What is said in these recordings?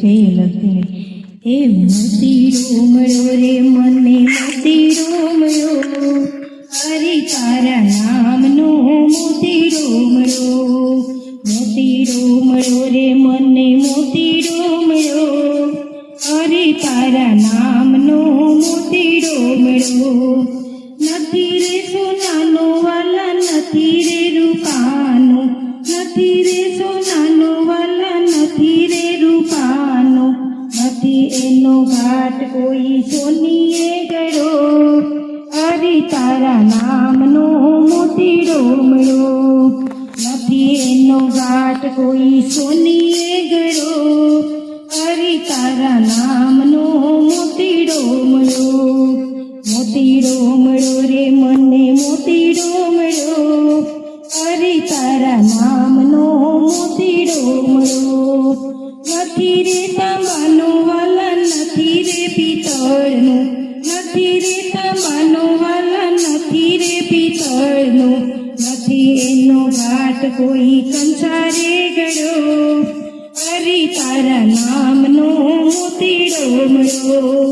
છે લખી એ મોતીડો રોમયો રે મને મોતીડો રોમયો અરે તારા નામનો મોતી રોમયો મોતી રોમયો રે મને મોતી રોમયો અરે તારા નામનો મોતી મળ્યો કોઈ સોનીએ ગળો, અરે તારા નામનો મોતીડો મળ્યો. નથી એનો ગાટ કોઈ સોનીએ ગળો, અરે તારા નામનો મોતીડો મળ્યો. મોતીડો મળ્યો રે મને મોતીડો મળ્યો, અરે તારા નામનો મોતીડો મળ્યો. નથી રે ઘાટ કોઈ કંસારે ગળ્યો હરી તારા નામનો મોતીડો મળ્યો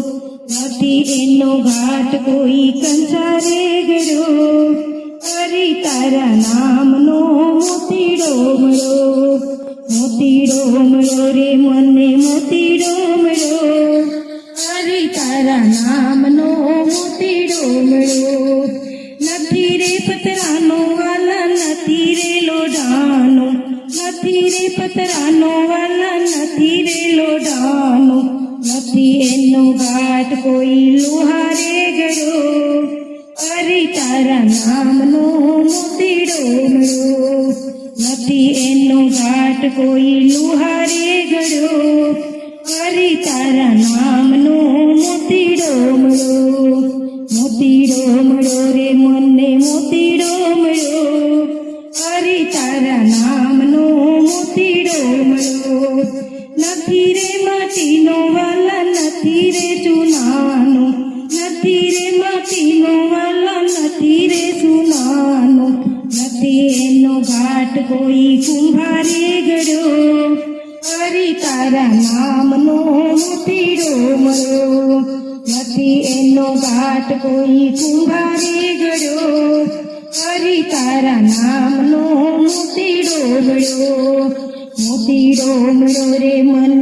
નથી એનો ઘાટ કોઈ કંસારે ગળ્યો હરી તારા નામનો મોતીડો મળ્યો મોતીડો મળ્યો રે મને મોતીડો મળ્યો હરી તારા નામનો મોતીડો મળ્યો નથી રે પતરાનો વાલા નથી રે લોઢાનો, નથી એનો ઘાટ કોઈ લુહારે ગયો અરે તારા નામનો મોતીડો મળ્યો, નથી એનો ઘાટ કોઈ લુહારે ગયો અરે તારા નામનો મળ્યો નથી રે માટીનો વાલા, નથી રે ચૂનાનો. નથી રે માટીનો વાલા, નથી રે ચૂનાનો. નથી એનો ઘાટ કોઈ કુંભારે ગળ્યો. હરી તારા નામનો મોતીડો મળ્યો. નથી એનો ઘાટ કોઈ કુંભારે ગળ્યો. હરી તારા નામનો મોતીડો મળ્યો. મોતીડો મળ્યો રે મને મોતીડો